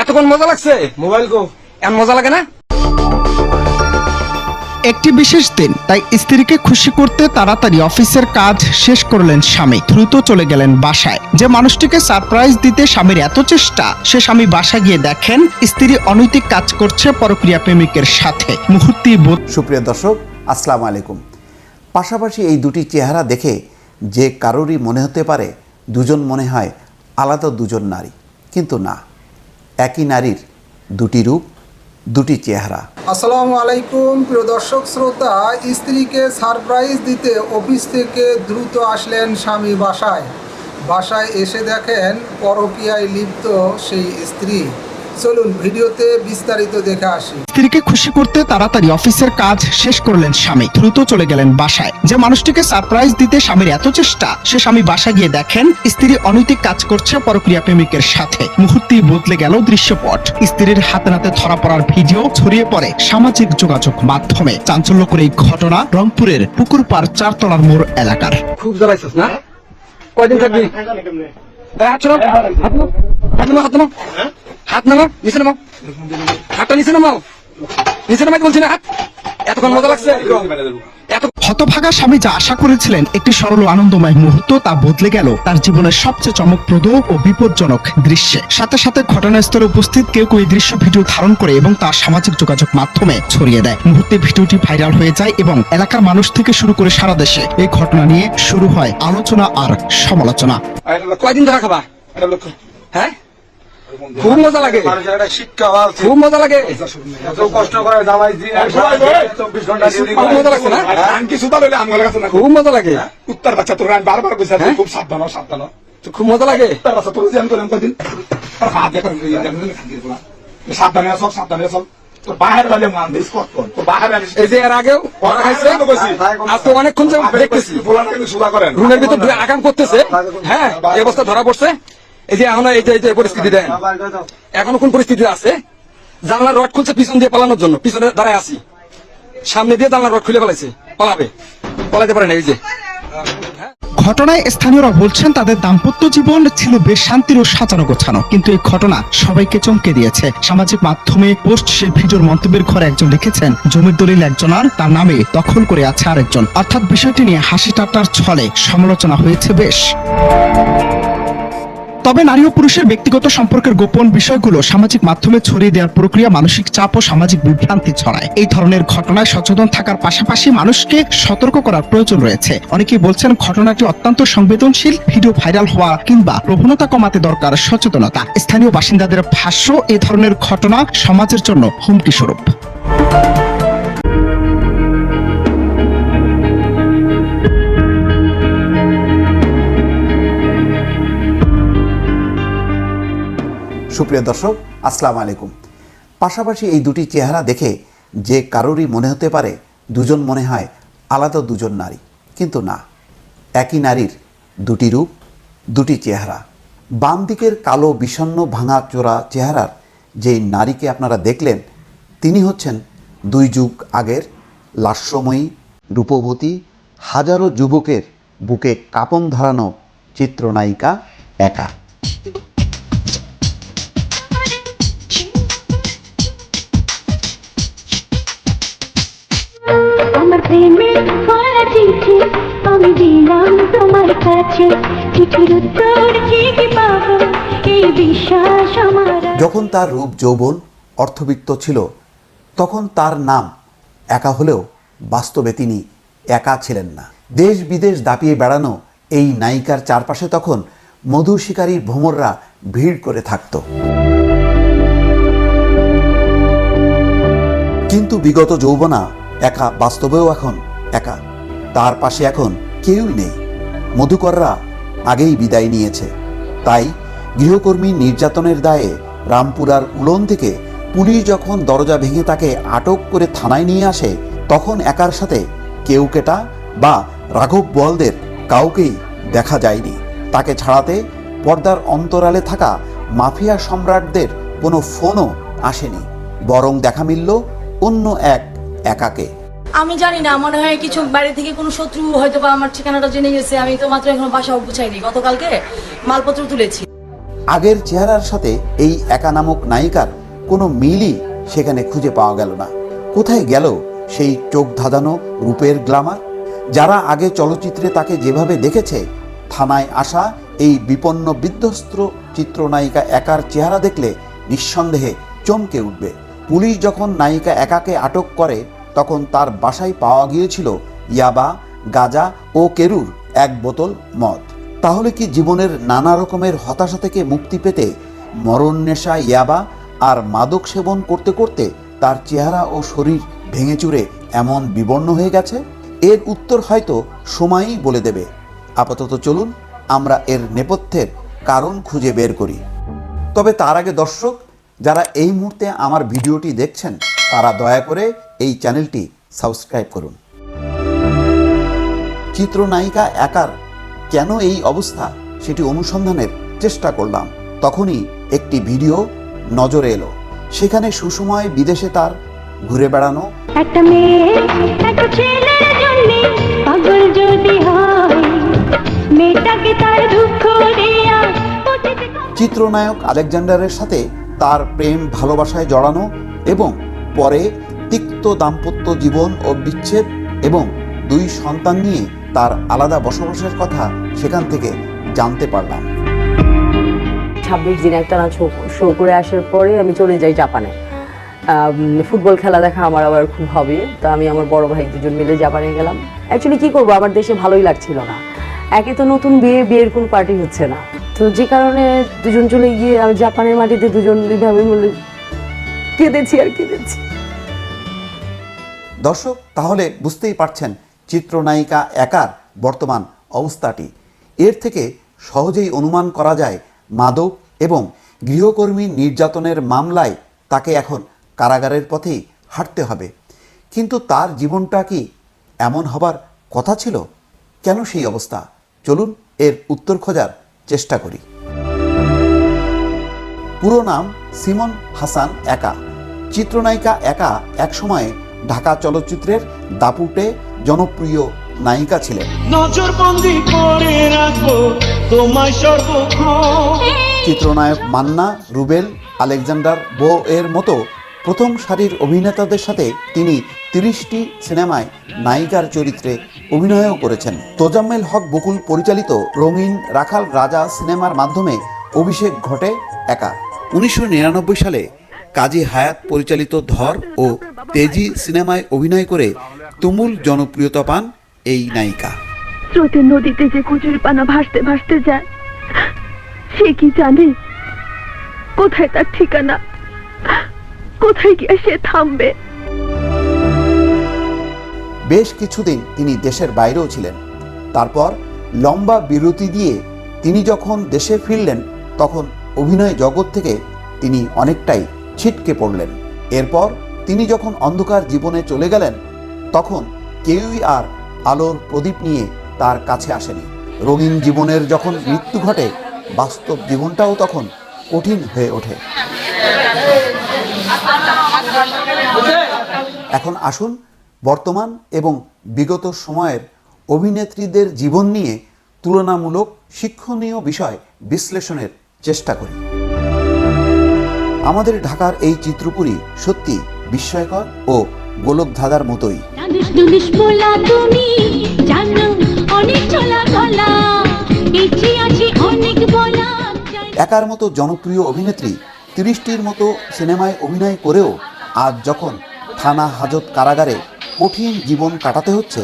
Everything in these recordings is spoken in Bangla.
এতক্ষণ মজা লাগছে? মোবাইল কো এমন মজা লাগে না? একটি বিশেষ দিন তাই স্ত্রীকে খুশি করতে তাড়াতাড়ি অফিসের কাজ শেষ করলেন স্বামী। দ্রুত চলে গেলেন বাসায়। যে মানুষটিকে সারপ্রাইজ দিতে স্বামীর এত চেষ্টা সে স্বামী বাসা গিয়ে দেখেন স্ত্রী অনৈতিক কাজ করছে পরক্রিয়া প্রেমিকের সাথে। মুহূর্তেই বোধ সুপ্রিয় দর্শক আসসালামু আলাইকুম। পাশাপাশি এই দুটি চেহারা দেখে যে কারোরই মনে হতে পারে দুজন মনে হয় আলাদা দুজন নারী কিন্তু না। একই নারীর দুটি রূপ, দুটি চেহারা। আসসালামু আলাইকুম, প্রিয় দর্শক, শ্রোতা, স্ত্রীকে সারপ্রাইজ দিতে অফিস থেকে দ্রুত আসলেন স্বামী বাসায়। বাসায় এসে দেখেন পরকীয়ায় লিপ্ত সেই স্ত্রী। চলুন ভিডিওতে বিস্তারিত দেখে আসি। স্ত্রীকে খুশি করতে তাড়াতাড়ি অফিসের কাজ শেষ করলেন স্বামী। দ্রুত চলে গেলেন বাসায়। যে মানুষটিকে সারপ্রাইজ দিতে স্বামীর এত চেষ্টা সে স্বামী বাসা গিয়ে দেখেন স্ত্রী অনৈতিক কাজ করছে পরক্রিয়া প্রেমিকের সাথে। মুহূর্তেই বদলে গেল দৃশ্যপট। স্ত্রীর হাতে নাতে ধরা পড়ার ভিডিও ছড়িয়ে পড়ে সামাজিক যোগাযোগ মাধ্যমে। চাঞ্চল্যকর এই ঘটনা রংপুরের পুকুরপাড় চারতলার মোড় এলাকার। খুব জ্বালাইছিস না? কয়দিন থাকবি? এই, হাত নামাও, নিচে নামাও। হাতটা নিচে নামাও। নিচে নামাই বলছি না হাত। এতক্ষণ মজা লাগছে। এত হতভাগা স্বামী যা আশা করেছিলেন একটি সরল আনন্দময় মুহূর্ত তা বদলে গেল তার জীবনের সবচেয়ে চমকপ্রদ ও বিপজ্জনক দৃশ্যে। সাথে সাথে ঘটনাস্থলে উপস্থিত কেউ কেউ এই দৃশ্য ভিডিও ধারণ করে এবং তা সামাজিক যোগাযোগ মাধ্যমে ছড়িয়ে দেয়। মুহূর্তে ভিডিওটি ভাইরাল হয়ে যায় এবং এলাকার মানুষ থেকে শুরু করে সারা দেশে এই ঘটনা নিয়ে শুরু হয় আলোচনা আর সমালোচনা। কয়দিন ধরা খাবা? হ্যাঁ? খুব মজা লাগে। খুব মজা লাগে। কষ্ট করে জামাই চব্বিশ ঘণ্টা খুব মজা লাগছে না? কিছু আমার কাছে খুব মজা লাগে। উত্তর বাচ্চা তোর বারবার কইছি হ্যাঁ? খুব সাবধান সাবধান। খুব মজা লাগে। উত্তর বাচ্চা তোর জ্যাম করলাম কদিন? সাবধানে সাবধানে অনেকক্ষণ দেখতেছি। রুমের ভিতর ঢুকে করতেছে। হ্যাঁ এই অবস্থা ধরা পড়ছে। এই যে এখন এই যে পরিস্থিতি দেন। এখনও কোন পরিস্থিতি আছে? জানলার রড খুলছে পিছন দিয়ে পালানোর জন্য। পিছনে দাঁড়ায় আছি। সামনে দিয়ে জানলার রড খুলে পালাইছে পালাবে। পালাইতে পারে না এই যে। ঘটনায় স্থানীয়রা বলছেন তাদের দাম্পত্য জীবন ছিল বেশ শান্তির ও সাজানো গোছানো। কিন্তু এই ঘটনা সবাইকে চমকে দিয়েছে। সামাজিক মাধ্যমে পোস্ট সে ভিডিওর মন্তব্যের ঘরে একজন লিখেছেন জমির দলিল একজন আর তার নামে দখল করে আছে আরেকজন। অর্থাৎ বিষয়টি নিয়ে হাসি ঠাট্টার ছলে সমালোচনা হয়েছে বেশ। তবে নারী ও পুরুষের ব্যক্তিগত সম্পর্কের গোপন বিষয়গুলো সামাজিক মাধ্যমে ছড়িয়ে দেওয়ার প্রক্রিয়া মানসিক চাপ ও সামাজিক বিভ্রান্তি ছড়ায়। এই ধরনের ঘটনায় সচেতন থাকার পাশাপাশি মানুষকে সতর্ক করার প্রয়োজন রয়েছে। অনেকেই বলছেন ঘটনাটি অত্যন্ত সংবেদনশীল, ভিডিও ভাইরাল হওয়া কিংবা প্রবণতা কমাতে দরকার সচেতনতা। স্থানীয় বাসিন্দাদের ভাষ্য এই ধরনের ঘটনা সমাজের জন্য হুমকি স্বরূপ। সুপ্রিয় দর্শক, আসসালামু আলাইকুম। পাশাপাশি এই দুটি চেহারা দেখে যে কারোরই মনে হতে পারে দুজন মনে হয় আলাদা দুজন নারী, কিন্তু না। একই নারীর দুটি রূপ, দুটি চেহারা। বাম দিকের কালো বিষণ্ণ ভাঙা চোরা চেহারার যে নারীকে আপনারা দেখলেন, তিনি হচ্ছেন দুই যুগ আগের লাস্যময়ী রূপবতী, হাজারো যুবকের বুকে কাপন ধরানো চিত্রনায়িকা একা। আমার প্রেমে করা চিঠি আমি দিলাম তোমার কাছে। চিঠির উত্তর ঠিকই পাবো, এই বিশ্বাস আমার যখন তার রূপ যৌবন, অর্থবিত্ত ছিল, তখন তার নাম একা হলেও বাস্তবে তিনি একা ছিলেন না। দেশ বিদেশ দাপিয়ে বেড়ানো এই নায়িকার চারপাশে তখন মধু শিকারীর ভ্রমররা ভিড় করে থাকত। কিন্তু বিগত যৌবনা একা বাস্তবেও এখন একা। তার পাশে এখন কেউই নেই। মধুকররা আগেই বিদায় নিয়েছে। তাই গৃহকর্মী নির্যাতনের দায়ে রামপুরার উলন থেকে পুলিশ যখন দরজা ভেঙে তাকে আটক করে থানায় নিয়ে আসে, তখন একার সাথে কেউ কেটা বা রাঘব বলদের কাউকেই দেখা যায়নি। তাকে ছাড়াতে পর্দার অন্তরালে থাকা মাফিয়া সম্রাটদের কোনো ফোনও আসেনি। বরং দেখা মিলল অন্য এক একাকে। আমি জানি না মনে হয় কিছু বাইরে থেকে কোনো শত্রু হয়তো বা আমার ঠিকানাটা জেনে গেছে আমি তো মাত্র এখন বাসা গুছাইনি গতকালকে মালপত্র তুলেছি। আগের চেহারার সাথে এই একা নামক নায়িকার কোনো মিলই সেখানে খুঁজে পাওয়া গেল না। কোথায় গেল সেই চোখ ধাঁধানো রূপের গ্লামার? যারা আগে চলচ্চিত্রে তাকে যেভাবে দেখেছে থানায় আসা এই বিপন্ন বিধ্বস্ত চিত্রনায়িকা একার চেহারা দেখলে নিঃসন্দেহে চমকে উঠবে। পুলিশ যখন নায়িকা একাকে আটক করে, তখন তার বাসায় পাওয়া গিয়েছিল ইয়াবা, গাজা ও কেরুর এক বোতল মদ। তাহলে কি জীবনের নানা রকমের হতাশা থেকে মুক্তি পেতে মরণ নেশা ইয়াবা আর মাদক সেবন করতে করতে তার চেহারা ও শরীর ভেঙে চুরে এমন বিবর্ণ হয়ে গেছে? এর উত্তর হয়তো সময়ই বলে দেবে। আপাতত চলুন, আমরা এর নেপথ্যের কারণ খুঁজে বের করি। তবে তার আগে দর্শক যারা এই মুহূর্তে আমার ভিডিওটি দেখছেন তারা দয়া করে এই চ্যানেলটি সাবস্ক্রাইব করুন। চিত্রনায়িকা একার কেন এই অবস্থা সেটি অনুসন্ধানের চেষ্টা করলাম। তখনই একটি ভিডিও নজরে এলো। সেখানে সুসময় বিদেশে তার ঘুরে বেড়ানো। একটা মেয়ে একটা ছেলের জন্য পাগল যদি হয় মেয়েটাকে তার দুঃখ দেয়া চিত্রনায়ক আলেকজান্ডারের সাথে তার প্রেম ভালোবাসায় জড়ানো এবং পরে তিক্ত দাম্পত্য জীবন ও বিচ্ছেদ এবং দুই সন্তান নিয়ে তার আলাদা বসবাসের কথা সেখান থেকে জানতে পারলাম। ছাব্বিশ দিন একটা না শো করে আসার পরে আমি চলে যাই জাপানে। ফুটবল খেলা দেখা আমার আবার খুব হবে তো আমি আমার বড় ভাই দুজন মিলে জাপানে গেলাম। অ্যাকচুয়ালি কি করব? আমার দেশে ভালোই লাগছিল না। একে তো নতুন বিয়ে, বিয়ের কোনো পার্টি হচ্ছে না। তো যে কারণে দুজন চলে গিয়ে আমি জাপানের মাটিতে দুজন এইভাবে বলে কেঁদেছি আর কেঁদেছি। দর্শক, তাহলে বুঝতেই পারছেন চিত্রনায়িকা একার বর্তমান অবস্থাটি। এর থেকে সহজেই অনুমান করা যায় মাদক এবং গৃহকর্মী নির্যাতনের মামলায় তাকে এখন কারাগারের পথেই হাঁটতে হবে। কিন্তু তার জীবনটা কি এমন হবার কথা ছিল? কেন সেই অবস্থা? চলুন এর উত্তর খোঁজার চেষ্টা করি। পুরো নাম সিমন হাসান একা। চিত্রনায়িকা একা একসময়ে ঢাকা চলচ্চিত্রের দাপুটে জনপ্রিয় নায়িকা ছিলেন। নজরবন্দি করে রাখব তোমায় সর্বক্ষণ চিত্রনায়ক মান্না রুবেল আলেকজান্ডার বো এর মতো প্রথম সারির অভিনেতাদের সাথে তিনি তিরিশটি সিনেমায় নায়িকার চরিত্রে অভিনয়ও করেছেন। তোজাম্মেল হক বকুল পরিচালিত রঙিন রাখাল রাজা সিনেমার মাধ্যমে অভিষেক ঘটে একা। উনিশশো নিরানব্বই সালে কাজী হায়াত পরিচালিত ধর ও তেজি সিনেমায় অভিনয় করে তুমুল জনপ্রিয়তা পান এই নায়িকা। স্রোতের নদীতে যে কচুরি পানা ভাসতে ভাসতে যায়, সে কি জানে? কোথায় তার ঠিকানা? কোথায় গিয়ে সে থামবে? বেশ কিছুদিন তিনি দেশের বাইরেও ছিলেন। তারপর লম্বা বিরতি দিয়ে তিনি যখন দেশে ফিরলেন, তখন অভিনয় জগৎ থেকে তিনি অনেকটাই ছিটকে পড়লেন। এরপর তিনি যখন অন্ধকার জীবনে চলে গেলেন, তখন কেউই আর আলোর প্রদীপ নিয়ে তার কাছে আসেনি। রঙিন জীবনের যখন মৃত্যু ঘটে, বাস্তব জীবনটাও তখন কঠিন হয়ে ওঠে। এখন আসুন বর্তমান এবং বিগত সময়ের অভিনেত্রীদের জীবন নিয়ে তুলনামূলক শিক্ষণীয় বিষয় বিশ্লেষণের চেষ্টা করি। আমাদের ঢাকার এই চিত্রপুরী সত্যি বিস্ময়কর ও গোলকধাঁধার মতোই। একার মতো জনপ্রিয় অভিনেত্রী তিরিশটির মতো সিনেমায় অভিনয় করেও আজ যখন থানা হাজত কারাগারে কঠিন জীবন কাটাতে হচ্ছে,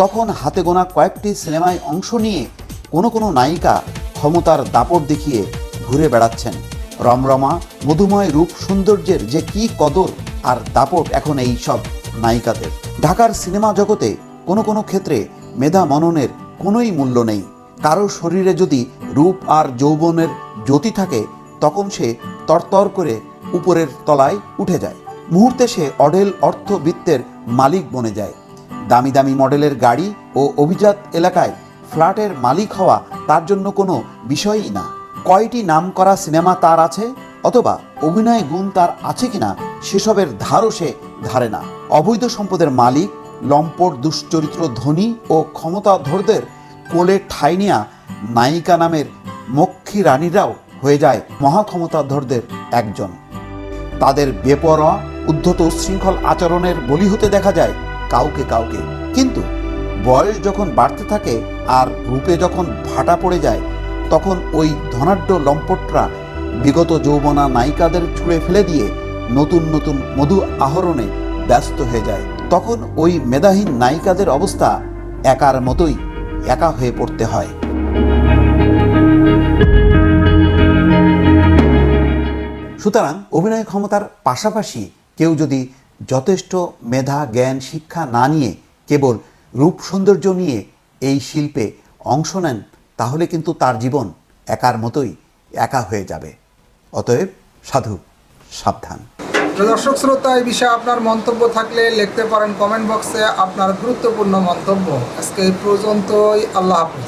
তখন হাতে গোনা কয়েকটি সিনেমায় অংশ নিয়ে কোনো কোনো নায়িকা ক্ষমতার দাপট দেখিয়ে ঘুরে বেড়াচ্ছেন। রমরমা, মধুময় রূপ সৌন্দর্যের যে কি কদর আর দাপট এখন এই সব নায়িকাদের। ঢাকার সিনেমা জগতে কোনো কোনো ক্ষেত্রে মেধা মননের কোনোই মূল্য নেই। কারও শরীরে যদি রূপ আর যৌবনের জ্যোতি থাকে তখন সে তরতর করে উপরের তলায় উঠে যায়। মুহূর্তে সে অডেল অর্থবিত্তের মালিক বনে যায়। দামি দামি মডেলের গাড়ি ও অভিজাত এলাকায় ফ্ল্যাটের মালিক হওয়া তার জন্য কোনো বিষয়ই না। কয়টি নাম করা সিনেমা তার আছে অথবা অভিনয় গুণ তার আছে কিনা সেসবের ধারও সে ধারে না। অবৈধ সম্পদের মালিক, লম্পট, দুশ্চরিত্র ধনী ও ক্ষমতাধরদের কোলে ঠাই নেয়া নায়িকা নামের মক্ষী রানীরাও হয়ে যায় মহাক্ষমতাধরদের একজন। তাদের বেপরোয়া, উদ্ধত উচ্ছৃঙ্খল আচরণের বলি হতে দেখা যায় কাউকে কাউকে। কিন্তু বয়স যখন বাড়তে থাকে আর রূপে যখন ভাটা পড়ে যায়, তখন ওই ধনাঢ্য লম্পটরা বিগত যৌবনা নায়িকাদের ছুঁড়ে ফেলে দিয়ে নতুন নতুন মধু আহরণে ব্যস্ত হয়ে যায়। তখন ওই মেধাহীন নায়িকাদের অবস্থা একার মতোই একা হয়ে পড়তে হয়। সুতরাং অভিনয় ক্ষমতার পাশাপাশি কেউ যদি যথেষ্ট মেধা, জ্ঞান, শিক্ষা না নিয়ে কেবল রূপ সৌন্দর্য নিয়ে এই শিল্পে অংশ নেন, তাহলে কিন্তু তার জীবন একার মতোই একা হয়ে যাবে। অতএব সাধু, সাবধান। দর্শক শ্রোতা, এই বিষয়ে আপনার মন্তব্য থাকলে লিখতে পারেন কমেন্ট বক্সে আপনার গুরুত্বপূর্ণ মন্তব্য। আজকে এই পর্যন্তই, আল্লাহ হাফিজ।